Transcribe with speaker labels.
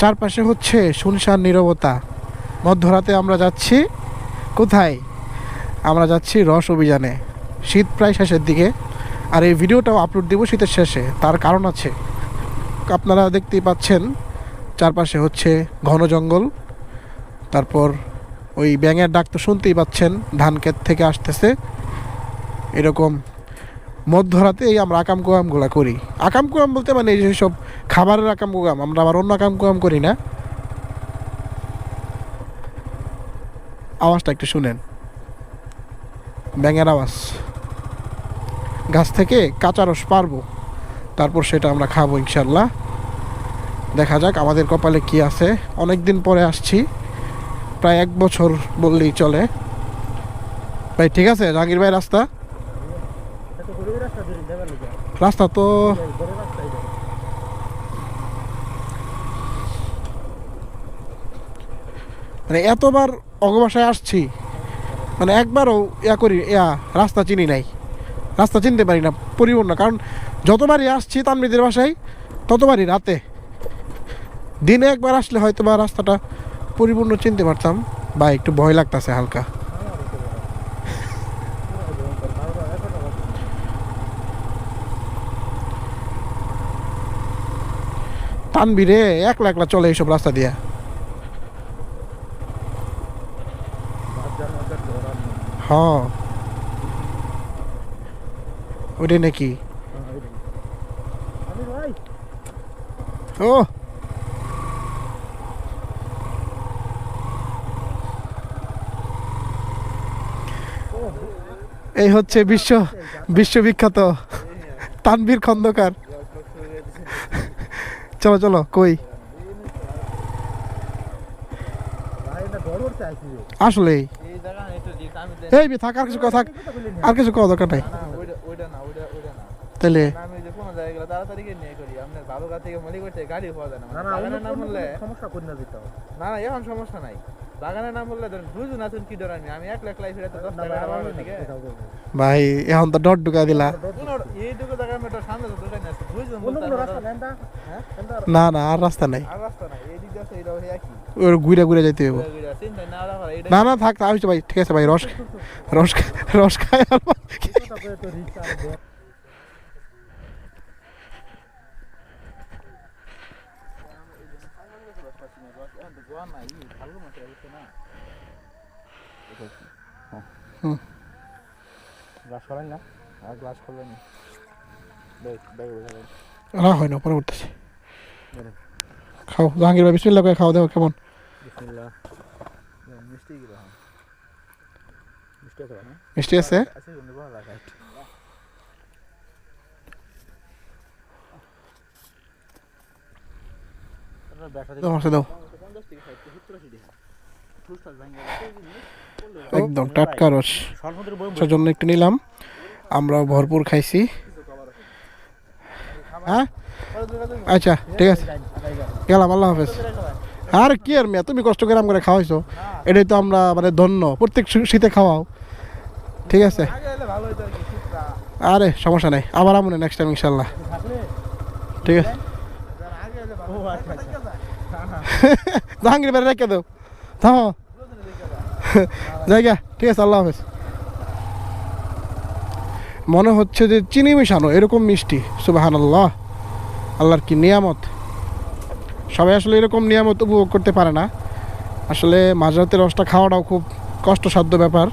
Speaker 1: চারপাশে হচ্ছে শুনশান নীরবতা। মধ্যরাতে আমরা যাচ্ছি, কোথায়? আমরা যাচ্ছি রস অভিযানে। শীত প্রায় শেষের দিকে, আর এই ভিডিওটাও আপলোড দেবো শীতের শেষে, তার কারণ আছে। আপনারা দেখতেই পাচ্ছেন, চারপাশে হচ্ছে ঘন জঙ্গল, তারপর ওই ব্যাঙের ডাক তো শুনতেই পাচ্ছেন, ধান ক্ষেত থেকে আসতেছে। এরকম মধ্যরাতেই আমরা আকাম কুয়ামগুলো করি। আকাম কুয়াম বলতে মানে এই সব খাবারের আকাম কুয়াম আমরা আবার অন্য আকাম কুয়াম করি না। আওয়াজটা একটু শুনেন। ব্যাঙের আওয়াজ। গাছ থেকে কাঁচা রস পারব তারপর সেটা আমরা খাব ইনশাল্লাহ দেখা যাক আমাদের কপালে কি আছে। অনেক দিন পরে আসছি প্রায় এক বছর বললেই চলে। ভাই ঠিক আছে? জাহাঙ্গীর ভাই রাস্তা? রাস্তা তো মানে এতবার অগবাসায় আসছি মানে একবারও ইয়া করি, ইয়া রাস্তা চিনি নাই। রাস্তা চিনতে পারি না, পরিপূর্ণ। কারণ যতবারই আসছি তানবিদের বাসায়, ততবারই রাতে। দিনে একবার আসলে হয়তো বা রাস্তাটা পরিপূর্ণ চিনতে পারতাম, বা একটু ভয় লাগতেছে হালকা। তানবিরে একলা একলা চলে এইসব রাস্তা দিয়া। হ্যাঁ ওইটাই নাকি ও এই হচ্ছে বিশ্ব বিশ্ববিখ্যাত তানবীর খন্দকার। চলো চলো কই? আসলেই।
Speaker 2: এই জায়গা
Speaker 1: এই বে থাক আর কিছু কথা আর কিছু কথা দরকার নাই।
Speaker 2: ওইটা ওইটা না ওইটা ওইটা না।
Speaker 1: তাহলে
Speaker 2: আমি যে কোনো জায়গায় গেলে তাড়াতাড়ি গিয়ে নিয়ে করি। আপনার বালুঘাট থেকে মলিগড় থেকে গাড়ি পাওয়া যায় না।
Speaker 3: না না
Speaker 2: বাগানের নাম বললে
Speaker 3: সমস্যা করে না
Speaker 2: না না এখন সমস্যা নাই। বাগানের নাম বললে ধরেন বুঝুন আছেন কি ডর আমি আমি এক লাখ লাইফ তো দশ টাকা পাবো ঠিক
Speaker 1: ভাই এখন তো ডট ঢুকা দিলা।
Speaker 2: আমি একটা সামনে তো দোকান আছে বুঝুন
Speaker 3: রাস্তা নেন দা
Speaker 2: হ্যাঁ?
Speaker 1: না না আর রাস্তা নাই।
Speaker 2: আর রাস্তা নাই। এই দিক দিয়ে আছে
Speaker 1: ওর ঘুরে ঘুরে যাইতে হইব।
Speaker 2: না
Speaker 1: না থাক তা ভাই ঠিক আছে ভাই রস রস রস খায় আর।
Speaker 2: গ্লাস না আর গ্লাস
Speaker 1: হয় না পরে উঠতেছে খাও জাহাঙ্গীর ভাই বিসমিল্লাহ করে খাও দেখো কেমন।
Speaker 2: বিসমিল্লাহ মিষ্টি কি রকম মিষ্টি আছে
Speaker 1: একদম টাটকা রস সেটার জন্য একটু নিলাম। আমরা ভরপুর খাইছি। হ্যাঁ আচ্ছা ঠিক আছে। গেলাম আল্লাহ হাফেজ। আর কি আর মেয়ে? তুমি কষ্ট করে আম করে খাওয়াইছো। এটাই তো আমরা মানে ধন্য। প্রত্যেক শীতে খাওয়াও। ঠিক আছে?
Speaker 2: আর,
Speaker 1: সমস্যা নাই। আবার আমনে নেক্সট টাইম ইনশাল্লাহ। ঠিক আছে? জাহাঙ্গীর বেড়ে রেখে দাও। থামো। জায়গা। ঠিক আছে, আল্লাহ হাফেজ। মনে হচ্ছে যে চিনি মিশানো, এরকম মিষ্টি। সুবাহান আল্লাহ আল্লাহর কি নিয়ামত। সবাই আসলে এরকম নিয়ামত উপভোগ করতে পারে না। আসলে মাঝরাতের রসটা খাওয়াটাও খুব কষ্টসাধ্য ব্যাপার।